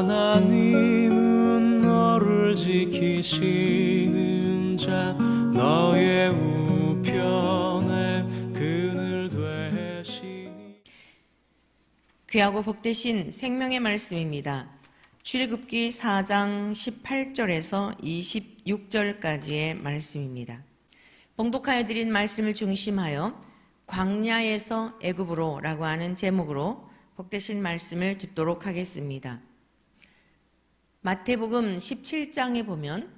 하나님은 너를 지키시는 자 너의 우편에 그늘 되시니 귀하고 복되신 생명의 말씀입니다. 출애굽기 4장 18절에서 26절까지의 말씀입니다. 봉독하여 드린 말씀을 중심하여 광야에서 애굽으로라고 하는 제목으로 복되신 말씀을 듣도록 하겠습니다. 마태복음 17장에 보면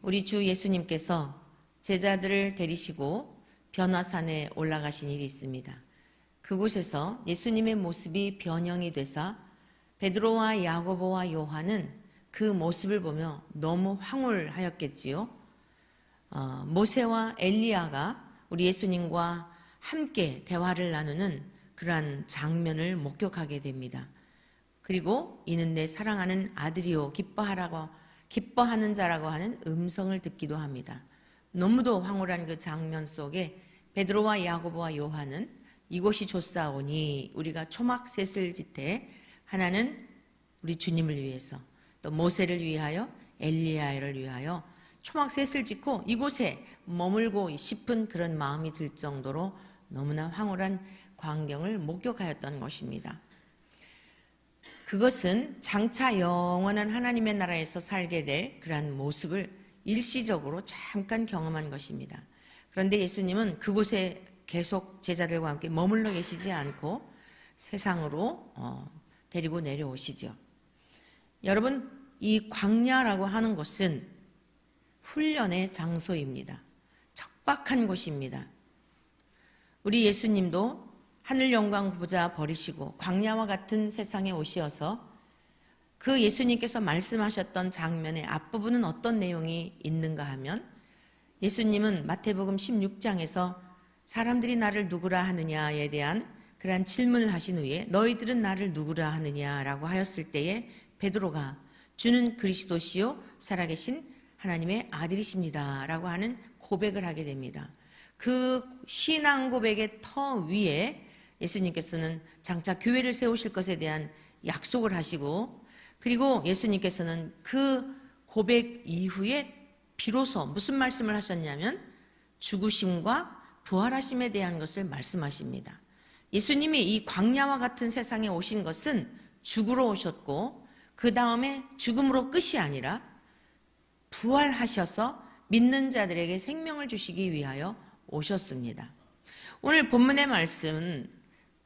우리 주 예수님께서 제자들을 데리시고 변화산에 올라가신 일이 있습니다. 그곳에서 예수님의 모습이 변형이 되사 베드로와 야고보와 요한은 그 모습을 보며 너무 황홀하였겠지요. 어, 모세와 엘리야가 우리 예수님과 함께 대화를 나누는 그러한 장면을 목격하게 됩니다. 그리고 이는 내 사랑하는 아들이요 기뻐하라고 기뻐하는 자라고 하는 음성을 듣기도 합니다. 너무도 황홀한 그 장면 속에 베드로와 야고보와 요한은 이곳이 좋사오니 우리가 초막 셋을 짓되 하나는 우리 주님을 위해서 또 모세를 위하여 엘리야를 위하여 초막 셋을 짓고 이곳에 머물고 싶은 그런 마음이 들 정도로 너무나 황홀한 광경을 목격하였던 것입니다. 그것은 장차 영원한 하나님의 나라에서 살게 될 그러한 모습을 일시적으로 잠깐 경험한 것입니다. 그런데 예수님은 그곳에 계속 제자들과 함께 머물러 계시지 않고 세상으로 어, 데리고 내려오시죠. 여러분, 이 광야라고 하는 곳은 훈련의 장소입니다. 척박한 곳입니다. 우리 예수님도 하늘 영광 보자 버리시고 광야와 같은 세상에 오시어서 그 예수님께서 말씀하셨던 장면의 앞부분은 어떤 내용이 있는가 하면 예수님은 마태복음 16장에서 사람들이 나를 누구라 하느냐에 대한 그러한 질문을 하신 후에 너희들은 나를 누구라 하느냐라고 하였을 때에 베드로가 주는 그리스도시요 살아계신 하나님의 아들이십니다라고 하는 고백을 하게 됩니다. 그 신앙 고백의 터 위에 예수님께서는 장차 교회를 세우실 것에 대한 약속을 하시고 그리고 예수님께서는 그 고백 이후에 비로소 무슨 말씀을 하셨냐면 죽으심과 부활하심에 대한 것을 말씀하십니다. 예수님이 이 광야와 같은 세상에 오신 것은 죽으러 오셨고 그 다음에 죽음으로 끝이 아니라 부활하셔서 믿는 자들에게 생명을 주시기 위하여 오셨습니다. 오늘 본문의 말씀은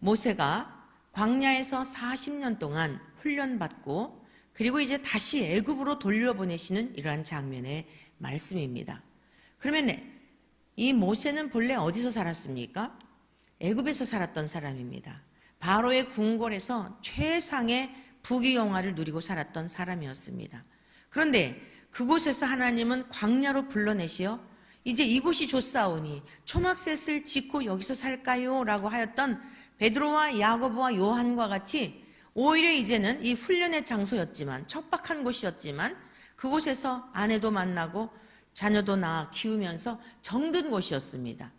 모세가 광야에서 40년 동안 훈련받고 그리고 이제 다시 애굽으로 돌려보내시는 이러한 장면의 말씀입니다. 그러면 이 모세는 본래 어디서 살았습니까? 애굽에서 살았던 사람입니다. 바로의 궁궐에서 최상의 부귀영화를 누리고 살았던 사람이었습니다. 그런데 그곳에서 하나님은 광야로 불러내시어 이제 이곳이 좋사오니 초막셋을 짓고 여기서 살까요? 라고 하였던 베드로와 야고보와 요한과 같이 오히려 이제는 이 훈련의 장소였지만 척박한 곳이었지만 그곳에서 아내도 만나고 자녀도 낳아 키우면서 정든 곳이었습니다.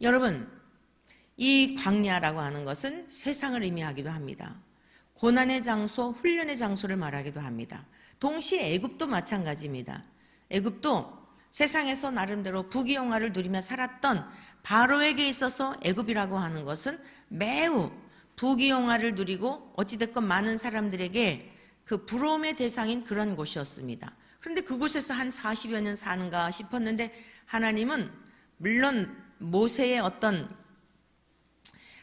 여러분, 이 광야라고 하는 것은 세상을 의미하기도 합니다. 고난의 장소, 훈련의 장소를 말하기도 합니다. 동시에 애굽도 마찬가지입니다. 애굽도 세상에서 나름대로 부귀영화를 누리며 살았던 바로에게 있어서 애굽이라고 하는 것은 매우 부귀영화를 누리고 어찌됐건 많은 사람들에게 그 부러움의 대상인 그런 곳이었습니다. 그런데 그곳에서 한 40여 년 사는가 싶었는데 하나님은 물론 모세의 어떤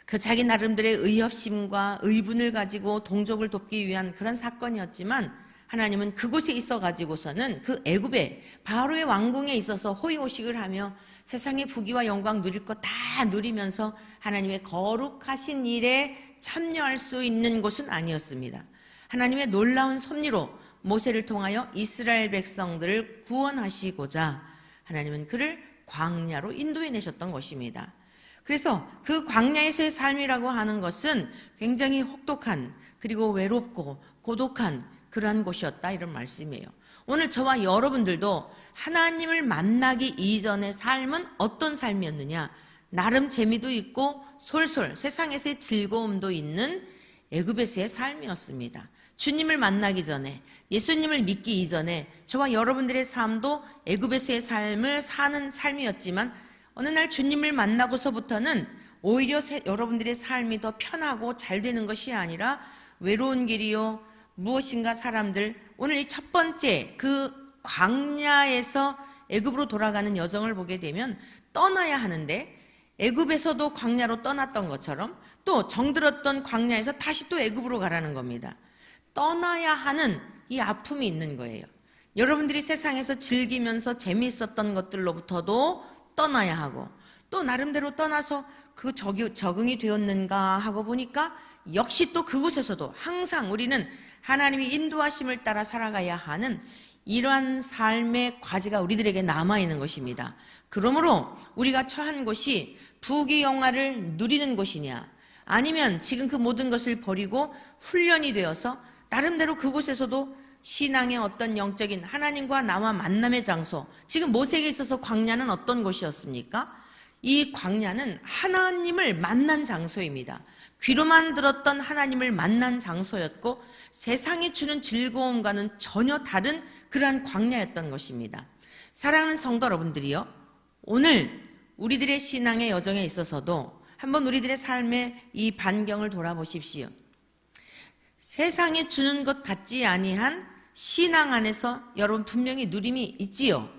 그 자기 나름대로의 의협심과 의분을 가지고 동족을 돕기 위한 그런 사건이었지만 하나님은 그곳에 있어 가지고서는 그 애굽에 바로의 왕궁에 있어서 호의호식을 하며 세상의 부귀와 영광 누릴 것 다 누리면서 하나님의 거룩하신 일에 참여할 수 있는 곳은 아니었습니다. 하나님의 놀라운 섭리로 모세를 통하여 이스라엘 백성들을 구원하시고자 하나님은 그를 광야로 인도해 내셨던 것입니다. 그래서 그 광야에서의 삶이라고 하는 것은 굉장히 혹독한 그리고 외롭고 고독한 그러한 곳이었다 이런 말씀이에요. 오늘 저와 여러분들도 하나님을 만나기 이전의 삶은 어떤 삶이었느냐? 나름 재미도 있고 솔솔 세상에서의 즐거움도 있는 애굽에서의 삶이었습니다. 주님을 만나기 전에 예수님을 믿기 이전에 저와 여러분들의 삶도 애굽에서의 삶을 사는 삶이었지만 어느 날 주님을 만나고서부터는 오히려 세- 여러분들의 삶이 더 편하고 잘 되는 것이 아니라 외로운 길이요 무엇인가 사람들 오늘 이 첫 번째 그 광야에서 애굽으로 돌아가는 여정을 보게 되면 떠나야 하는데 애굽에서도 광야로 떠났던 것처럼 또 정들었던 광야에서 다시 또 애굽으로 가라는 겁니다. 떠나야 하는 이 아픔이 있는 거예요. 여러분들이 세상에서 즐기면서 재미있었던 것들로부터도 떠나야 하고 또 나름대로 떠나서 그 적응이 되었는가 하고 보니까 역시 또 그곳에서도 항상 우리는 하나님의 인도하심을 따라 살아가야 하는 이러한 삶의 과제가 우리들에게 남아 있는 것입니다. 그러므로 우리가 처한 곳이 부귀 영화를 누리는 곳이냐 아니면 지금 그 모든 것을 버리고 훈련이 되어서 나름대로 그곳에서도 신앙의 어떤 영적인 하나님과 나와 만남의 장소 지금 모세에게 있어서 광야는 어떤 곳이었습니까? 이 광야는 하나님을 만난 장소입니다. 귀로만 들었던 하나님을 만난 장소였고 세상이 주는 즐거움과는 전혀 다른 그러한 광야였던 것입니다. 사랑하는 성도 여러분들이요. 오늘 우리들의 신앙의 여정에 있어서도 한번 우리들의 삶의 이 반경을 돌아보십시오. 세상에 주는 것 같지 아니한 신앙 안에서 여러분 분명히 누림이 있지요.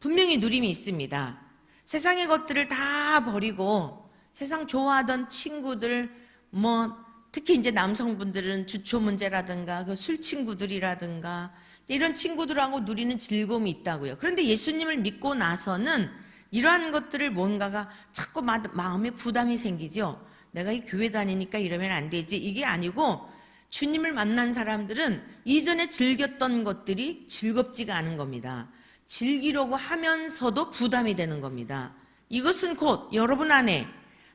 분명히 누림이 있습니다. 세상의 것들을 다 버리고 세상 좋아하던 친구들 뭐 특히 이제 남성분들은 주초 문제라든가 그 술 친구들이라든가 이런 친구들하고 누리는 즐거움이 있다고요. 그런데 예수님을 믿고 나서는 이러한 것들을 뭔가가 자꾸 마, 마음에 부담이 생기죠. 내가 이 교회 다니니까 이러면 안 되지. 이게 아니고 주님을 만난 사람들은 이전에 즐겼던 것들이 즐겁지가 않은 겁니다. 즐기려고 하면서도 부담이 되는 겁니다. 이것은 곧 여러분 안에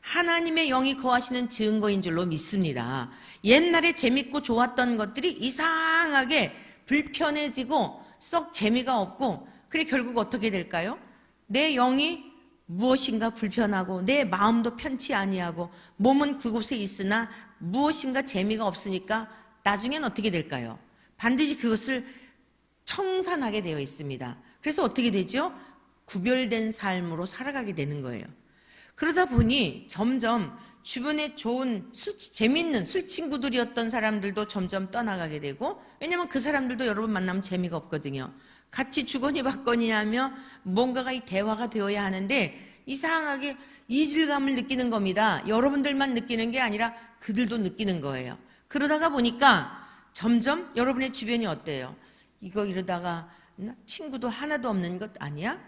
하나님의 영이 거하시는 증거인 줄로 믿습니다. 옛날에 재밌고 좋았던 것들이 이상하게 불편해지고 썩 재미가 없고 그래 결국 어떻게 될까요? 내 영이 무엇인가 불편하고 내 마음도 편치 아니하고 몸은 그곳에 있으나 무엇인가 재미가 없으니까 나중엔 어떻게 될까요? 반드시 그것을 청산하게 되어 있습니다. 그래서 어떻게 되죠? 구별된 삶으로 살아가게 되는 거예요. 그러다 보니 점점 주변에 좋은 술, 재밌는 술 친구들이었던 사람들도 점점 떠나가게 되고 왜냐면 그 사람들도 여러분 만나면 재미가 없거든요. 같이 주거니 받거니 하며 뭔가가 이 대화가 되어야 하는데 이상하게 이질감을 느끼는 겁니다. 여러분들만 느끼는 게 아니라 그들도 느끼는 거예요. 그러다가 보니까 점점 여러분의 주변이 어때요? 이거 이러다가 나 친구도 하나도 없는 것 아니야?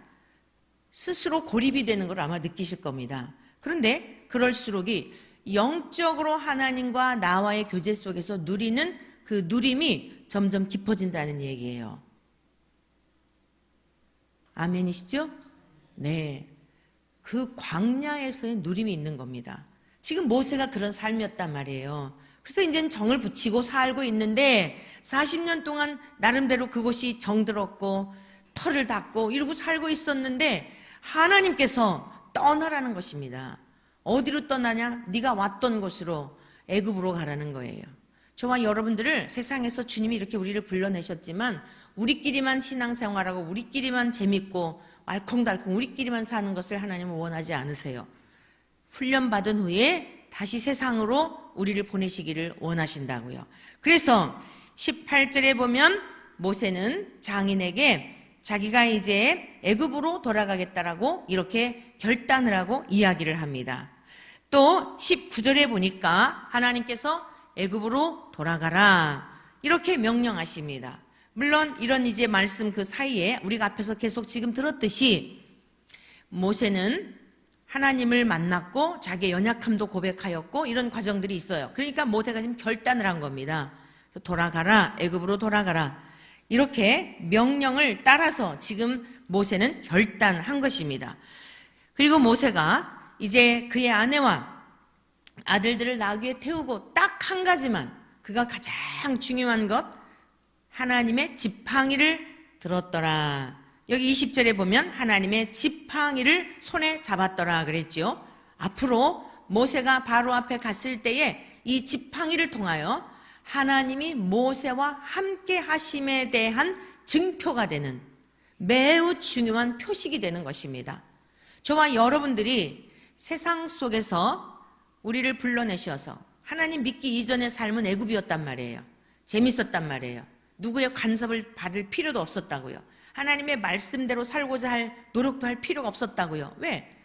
스스로 고립이 되는 걸 아마 느끼실 겁니다. 그런데 그럴수록이 영적으로 하나님과 나와의 교제 속에서 누리는 그 누림이 점점 깊어진다는 얘기예요. 아멘이시죠? 네. 그 광야에서의 누림이 있는 겁니다. 지금 모세가 그런 삶이었단 말이에요. 그래서 이제는 정을 붙이고 살고 있는데 40년 동안 나름대로 그곳이 정들었고 털을 닦고 이러고 살고 있었는데 하나님께서 떠나라는 것입니다. 어디로 떠나냐? 네가 왔던 곳으로 애굽으로 가라는 거예요. 저와 여러분들을 세상에서 주님이 이렇게 우리를 불러내셨지만 우리끼리만 신앙생활하고 우리끼리만 재밌고 알콩달콩 우리끼리만 사는 것을 하나님은 원하지 않으세요. 훈련받은 후에 다시 세상으로 우리를 보내시기를 원하신다고요. 그래서 18절에 보면 모세는 장인에게 자기가 이제 애굽으로 돌아가겠다라고 이렇게 결단을 하고 이야기를 합니다. 또 19절에 보니까 하나님께서 애굽으로 돌아가라 이렇게 명령하십니다. 물론 이런 이제 말씀 그 사이에 우리가 앞에서 계속 지금 들었듯이 모세는 하나님을 만났고 자기의 연약함도 고백하였고 이런 과정들이 있어요. 그러니까 모세가 지금 결단을 한 겁니다. 돌아가라 애굽으로 돌아가라 이렇게 명령을 따라서 지금 모세는 결단한 것입니다. 그리고 모세가 이제 그의 아내와 아들들을 나귀에 태우고 딱 한 가지만 그가 가장 중요한 것 하나님의 지팡이를 들었더라. 여기 20절에 보면 하나님의 지팡이를 손에 잡았더라 그랬죠. 앞으로 모세가 바로 앞에 갔을 때에 이 지팡이를 통하여 하나님이 모세와 함께 하심에 대한 증표가 되는 매우 중요한 표식이 되는 것입니다. 저와 여러분들이 세상 속에서 우리를 불러내셔서 하나님 믿기 이전의 삶은 애굽이었단 말이에요. 재밌었단 말이에요. 누구의 간섭을 받을 필요도 없었다고요. 하나님의 말씀대로 살고자 할 노력도 할 필요가 없었다고요. 왜?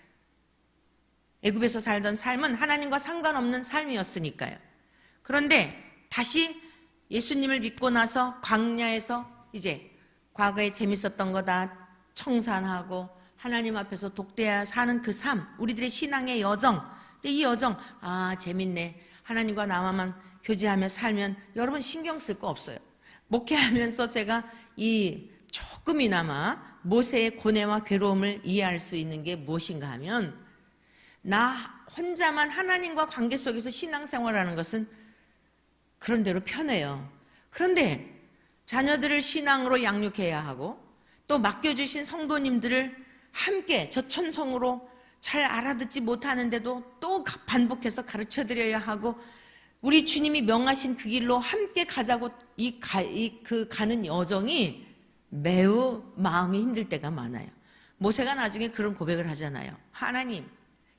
애굽에서 살던 삶은 하나님과 상관없는 삶이었으니까요. 그런데 다시 예수님을 믿고 나서 광야에서 이제 과거에 재밌었던 거다 청산하고 하나님 앞에서 독대하 사는 그 삶, 우리들의 신앙의 여정. 이 여정, 아, 재밌네. 하나님과 나만 교제하며 살면 여러분 신경 쓸 거 없어요. 목회하면서 제가 이 조금이나마 모세의 고뇌와 괴로움을 이해할 수 있는 게 무엇인가 하면 나 혼자만 하나님과 관계 속에서 신앙생활하는 것은 그런 대로 편해요. 그런데 자녀들을 신앙으로 양육해야 하고 또 맡겨주신 성도님들을 함께 저천성으로 잘 알아듣지 못하는데도 또 반복해서 가르쳐 드려야 하고 우리 주님이 명하신 그 길로 함께 가자고 이, 가, 이, 그 가는 여정이 매우 마음이 힘들 때가 많아요. 모세가 나중에 그런 고백을 하잖아요. 하나님,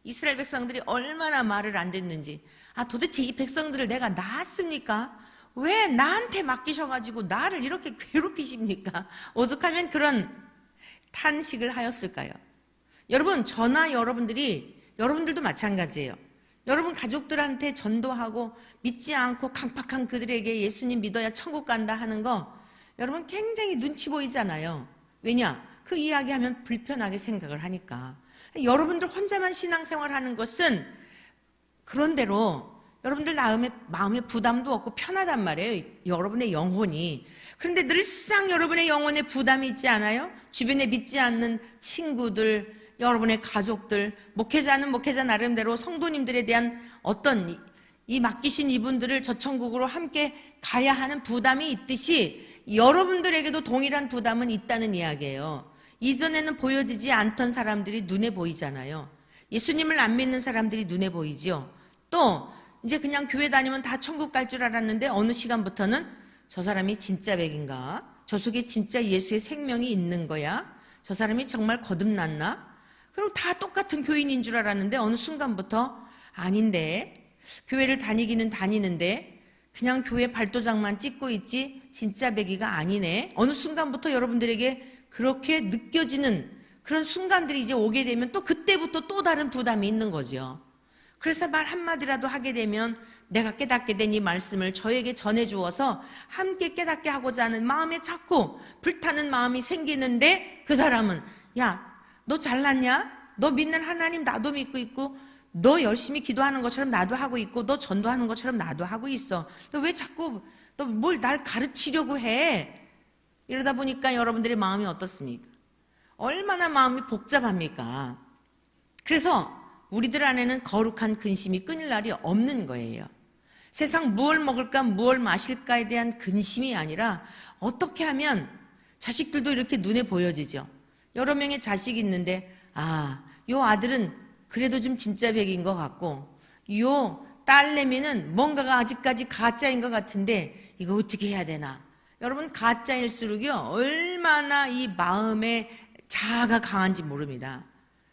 이스라엘 백성들이 얼마나 말을 안 듣는지, 아, 도대체 이 백성들을 내가 낳았습니까? 왜 나한테 맡기셔가지고 나를 이렇게 괴롭히십니까? 오죽하면 그런 탄식을 하였을까요? 여러분, 저나 여러분들이, 여러분들도 마찬가지예요. 여러분 가족들한테 전도하고 믿지 않고 강팍한 그들에게 예수님 믿어야 천국 간다 하는 거 여러분 굉장히 눈치 보이잖아요. 왜냐? 그 이야기하면 불편하게 생각을 하니까. 여러분들 혼자만 신앙생활 하는 것은 그런대로 여러분들 마음에, 마음에 부담도 없고 편하단 말이에요. 여러분의 영혼이. 그런데 늘상 여러분의 영혼에 부담이 있지 않아요? 주변에 믿지 않는 친구들, 여러분의 가족들, 목회자는 목회자 나름대로 성도님들에 대한 어떤 이, 이 맡기신 이분들을 저 천국으로 함께 가야 하는 부담이 있듯이 여러분들에게도 동일한 부담은 있다는 이야기예요. 이전에는 보여지지 않던 사람들이 눈에 보이잖아요. 예수님을 안 믿는 사람들이 눈에 보이지요. 또 이제 그냥 교회 다니면 다 천국 갈 줄 알았는데 어느 시간부터는 저 사람이 진짜 백인가? 저 속에 진짜 예수의 생명이 있는 거야? 저 사람이 정말 거듭났나? 그럼 다 똑같은 교인인 줄 알았는데 어느 순간부터 아닌데 교회를 다니기는 다니는데 그냥 교회 발도장만 찍고 있지 진짜 백이가 아니네. 어느 순간부터 여러분들에게 그렇게 느껴지는 그런 순간들이 이제 오게 되면 또 그때부터 또 다른 부담이 있는 거죠. 그래서 말 한마디라도 하게 되면 내가 깨닫게 된 이 말씀을 저에게 전해 주어서 함께 깨닫게 하고자 하는 마음에 자꾸 불타는 마음이 생기는데 그 사람은 야, 너 잘났냐? 너 믿는 하나님 나도 믿고 있고 너 열심히 기도하는 것처럼 나도 하고 있고 너 전도하는 것처럼 나도 하고 있어. 너 왜 자꾸 너 뭘 날 가르치려고 해? 이러다 보니까 여러분들의 마음이 어떻습니까? 얼마나 마음이 복잡합니까? 그래서 우리들 안에는 거룩한 근심이 끊일 날이 없는 거예요. 세상 무얼 먹을까, 무얼 마실까에 대한 근심이 아니라 어떻게 하면 자식들도 이렇게 눈에 보여지죠. 여러 명의 자식이 있는데, 아, 요 아들은 그래도 좀 진짜 백인 것 같고, 요 딸내미는 뭔가가 아직까지 가짜인 것 같은데, 이거 어떻게 해야 되나? 여러분, 가짜일수록요, 얼마나 이 마음에 자아가 강한지 모릅니다.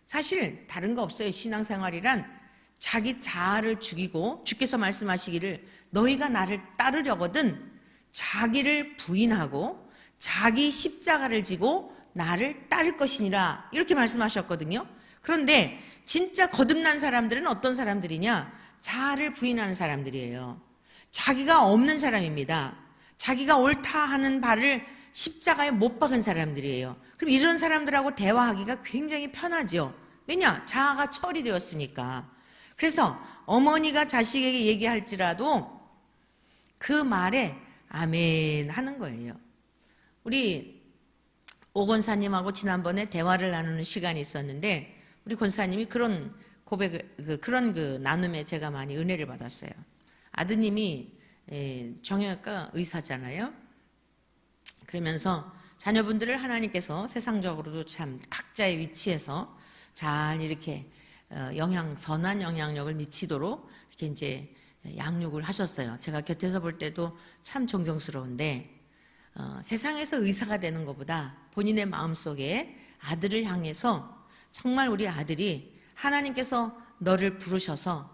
사실 다른 거 없어요. 신앙생활이란 자기 자아를 죽이고 주께서 말씀하시기를 너희가 나를 따르려거든 자기를 부인하고 자기 십자가를 지고 나를 따를 것이니라 이렇게 말씀하셨거든요. 그런데 진짜 거듭난 사람들은 어떤 사람들이냐? 자아를 부인하는 사람들이에요. 자기가 없는 사람입니다. 자기가 옳다 하는 바를 십자가에 못 박은 사람들이에요. 그럼 이런 사람들하고 대화하기가 굉장히 편하죠. 왜냐? 자아가 처리되었으니까. 그래서 어머니가 자식에게 얘기할지라도 그 말에 아멘 하는 거예요. 우리 오 권사님하고 지난번에 대화를 나누는 시간이 있었는데 우리 권사님이 그런 고백을 그, 그런 그 나눔에 제가 많이 은혜를 받았어요. 아드님이 에, 정형외과 의사잖아요. 그러면서 자녀분들을 하나님께서 세상적으로도 참 각자의 위치에서 잘 이렇게 어, 영향 선한 영향력을 미치도록 이렇게 이제 양육을 하셨어요. 제가 곁에서 볼 때도 참 존경스러운데 어, 세상에서 의사가 되는 것보다 본인의 마음속에 아들을 향해서 정말 우리 아들이 하나님께서 너를 부르셔서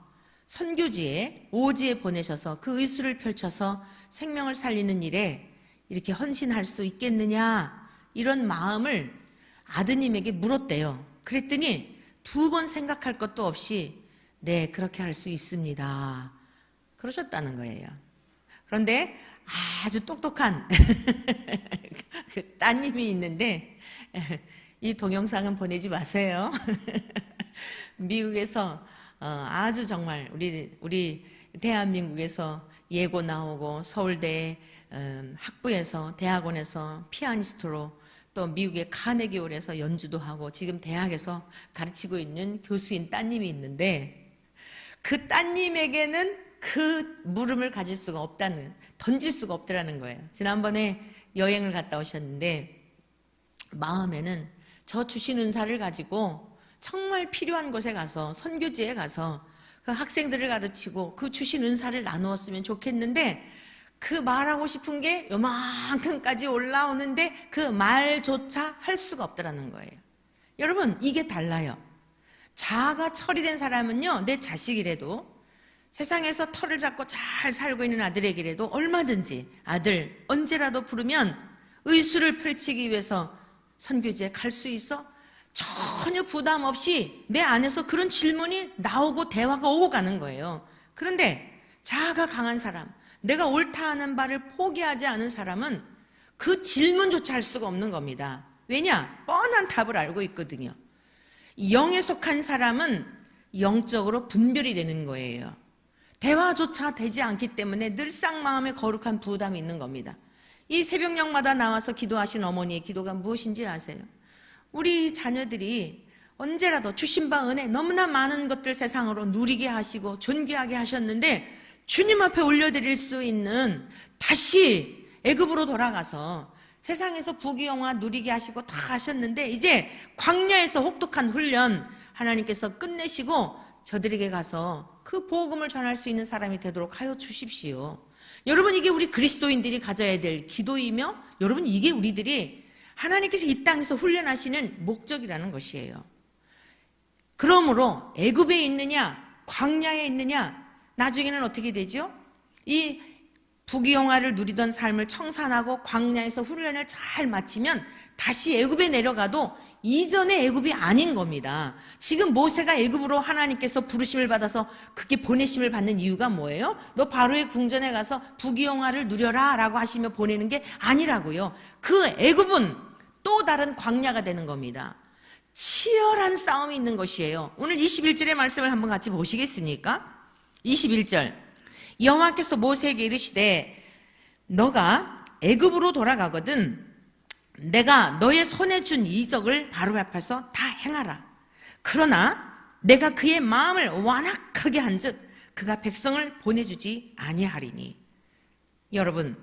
선교지에 오지에 보내셔서 그 의수를 펼쳐서 생명을 살리는 일에 이렇게 헌신할 수 있겠느냐 이런 마음을 아드님에게 물었대요. 그랬더니 두 번 생각할 것도 없이 네 그렇게 할 수 있습니다. 그러셨다는 거예요. 그런데 아주 똑똑한 그 따님이 있는데 이 동영상은 보내지 마세요. 미국에서 어, 아주 정말 우리 우리 대한민국에서 예고 나오고 서울대 음, 학부에서 대학원에서 피아니스트로 또 미국의 카네기홀에서 연주도 하고 지금 대학에서 가르치고 있는 교수인 따님이 있는데 그 따님에게는 그 물음을 가질 수가 없다는 던질 수가 없더라는 거예요. 지난번에 여행을 갔다 오셨는데 마음에는 저 주신 은사를 가지고 정말 필요한 곳에 가서 선교지에 가서 그 학생들을 가르치고 그 주신 은사를 나누었으면 좋겠는데 그 말하고 싶은 게 요만큼까지 올라오는데 그 말조차 할 수가 없더라는 거예요. 여러분 이게 달라요. 자아가 처리된 사람은요 내 자식이라도 세상에서 털을 잡고 잘 살고 있는 아들에게라도 얼마든지 아들 언제라도 부르면 의수를 펼치기 위해서 선교지에 갈 수 있어 전혀 부담 없이 내 안에서 그런 질문이 나오고 대화가 오고 가는 거예요. 그런데 자아가 강한 사람, 내가 옳다 하는 바를 포기하지 않은 사람은 그 질문조차 할 수가 없는 겁니다. 왜냐? 뻔한 답을 알고 있거든요. 영에 속한 사람은 영적으로 분별이 되는 거예요. 대화조차 되지 않기 때문에 늘상 마음에 거룩한 부담이 있는 겁니다. 이 새벽녘마다 나와서 기도하신 어머니의 기도가 무엇인지 아세요? 우리 자녀들이 언제라도 주신 바 은혜 너무나 많은 것들 세상으로 누리게 하시고 존귀하게 하셨는데 주님 앞에 올려드릴 수 있는 다시 애굽으로 돌아가서 세상에서 부귀영화 누리게 하시고 다 하셨는데 이제 광야에서 혹독한 훈련 하나님께서 끝내시고 저들에게 가서 그 복음을 전할 수 있는 사람이 되도록 하여 주십시오. 여러분 이게 우리 그리스도인들이 가져야 될 기도이며 여러분 이게 우리들이 하나님께서 이 땅에서 훈련하시는 목적이라는 것이에요. 그러므로 애굽에 있느냐 광야에 있느냐 나중에는 어떻게 되죠? 이 부귀영화를 누리던 삶을 청산하고 광야에서 훈련을 잘 마치면 다시 애굽에 내려가도 이전의 애굽이 아닌 겁니다. 지금 모세가 애굽으로 하나님께서 부르심을 받아서 그게 보내심을 받는 이유가 뭐예요? 너 바로의 궁전에 가서 부귀영화를 누려라라고 하시며 보내는 게 아니라고요. 그 애굽은 또 다른 광야가 되는 겁니다. 치열한 싸움이 있는 것이에요. 오늘 21절의 말씀을 한번 같이 보시겠습니까? 21절. 여호와께서 모세에게 이르시되 너가 애굽으로 돌아가거든 내가 너의 손에 준 이적을 바로 앞에서 다 행하라. 그러나 내가 그의 마음을 완악하게 한즉 그가 백성을 보내주지 아니하리니. 여러분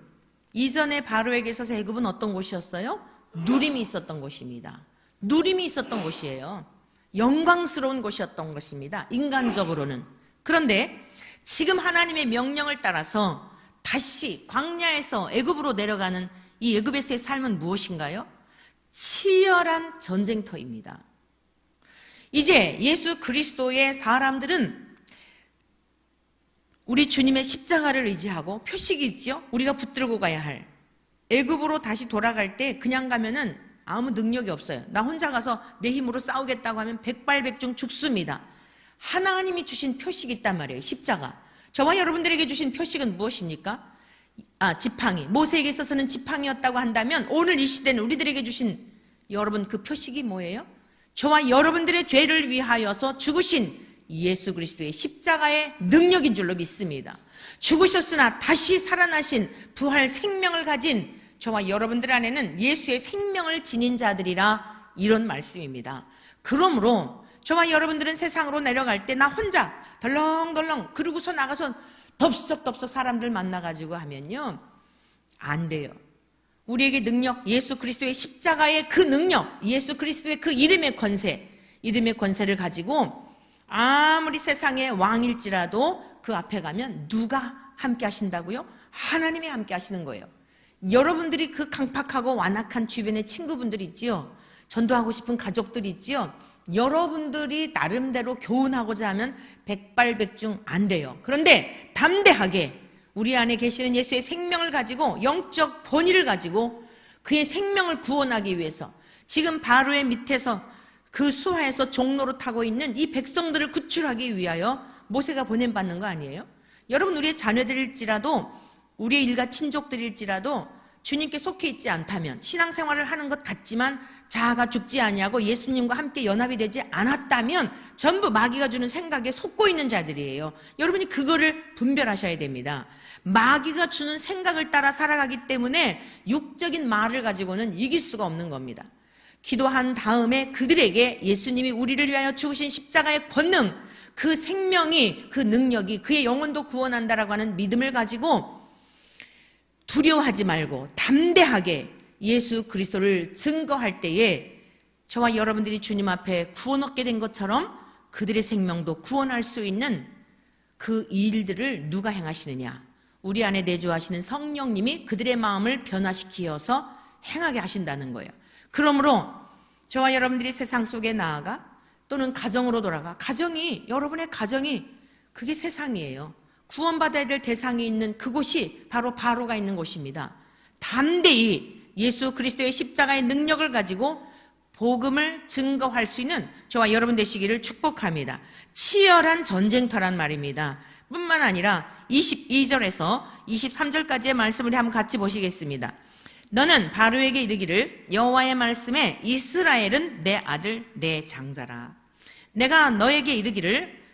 이전에 바로에게 있어서 애굽은 어떤 곳이었어요? 누림이 있었던 곳입니다. 누림이 있었던 곳이에요. 영광스러운 곳이었던 것입니다. 인간적으로는. 그런데 지금 하나님의 명령을 따라서 다시 광야에서 애굽으로 내려가는 이 애굽에서의 삶은 무엇인가요? 치열한 전쟁터입니다. 이제 예수 그리스도의 사람들은 우리 주님의 십자가를 의지하고 표식이 있죠. 우리가 붙들고 가야 할 애굽으로 다시 돌아갈 때 그냥 가면은 아무 능력이 없어요. 나 혼자 가서 내 힘으로 싸우겠다고 하면 백발백중 죽습니다. 하나님이 주신 표식이 있단 말이에요. 십자가. 저와 여러분들에게 주신 표식은 무엇입니까? 아, 지팡이. 모세에게 있어서는 지팡이였다고 한다면 오늘 이 시대는 우리들에게 주신 여러분 그 표식이 뭐예요? 저와 여러분들의 죄를 위하여서 죽으신 예수 그리스도의 십자가의 능력인 줄로 믿습니다. 죽으셨으나 다시 살아나신 부활 생명을 가진 저와 여러분들 안에는 예수의 생명을 지닌 자들이라 이런 말씀입니다. 그러므로 저와 여러분들은 세상으로 내려갈 때 나 혼자 덜렁덜렁 그러고서 나가서 덥석덥석 사람들 만나가지고 하면요. 안 돼요. 우리에게 능력, 예수 그리스도의 십자가의 그 능력, 예수 그리스도의 그 이름의 권세, 이름의 권세를 가지고 아무리 세상의 왕일지라도 그 앞에 가면 누가 함께 하신다고요? 하나님이 함께 하시는 거예요. 여러분들이 그 강팍하고 완악한 주변의 친구분들이 있지요. 전도하고 싶은 가족들이 있지요. 여러분들이 나름대로 교훈하고자 하면 백발백중 안 돼요. 그런데 담대하게 우리 안에 계시는 예수의 생명을 가지고 영적 본의를 가지고 그의 생명을 구원하기 위해서 지금 바로의 밑에서 그 수하에서 종로로 타고 있는 이 백성들을 구출하기 위하여 모세가 보냄받는 거 아니에요? 여러분 우리의 자녀들일지라도 우리의 일가 친족들일지라도 주님께 속해 있지 않다면 신앙생활을 하는 것 같지만 자아가 죽지 아니하고 예수님과 함께 연합이 되지 않았다면 전부 마귀가 주는 생각에 속고 있는 자들이에요. 여러분이 그거를 분별하셔야 됩니다. 마귀가 주는 생각을 따라 살아가기 때문에 육적인 말을 가지고는 이길 수가 없는 겁니다. 기도한 다음에 그들에게 예수님이 우리를 위하여 죽으신 십자가의 권능, 그 생명이, 그 능력이 그의 영혼도 구원한다라고 하는 믿음을 가지고 두려워하지 말고 담대하게 예수 그리스도를 증거할 때에 저와 여러분들이 주님 앞에 구원 얻게 된 것처럼 그들의 생명도 구원할 수 있는 그 일들을 누가 행하시느냐? 우리 안에 내주하시는 성령님이 그들의 마음을 변화시키어서 행하게 하신다는 거예요. 그러므로 저와 여러분들이 세상 속에 나아가 또는 가정으로 돌아가 가정이 여러분의 가정이 그게 세상이에요. 구원받아야 될 대상이 있는 그곳이 바로 바로가 있는 곳입니다. 담대히 예수 그리스도의 십자가의 능력을 가지고 복음을 증거할 수 있는 저와 여러분 되시기를 축복합니다. 치열한 전쟁터란 말입니다. 뿐만 아니라 22절에서 23절까지의 말씀을 한번 같이 보시겠습니다. 너는 바로에게 이르기를 여호와의 말씀에 이스라엘은 내 아들 내 장자라. 내가 너에게 이르기를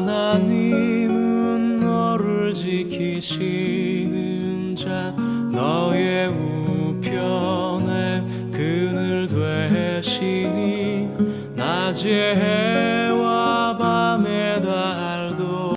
하나님은 너를 지키시는 자 너의 우편에 그늘 되시니 낮에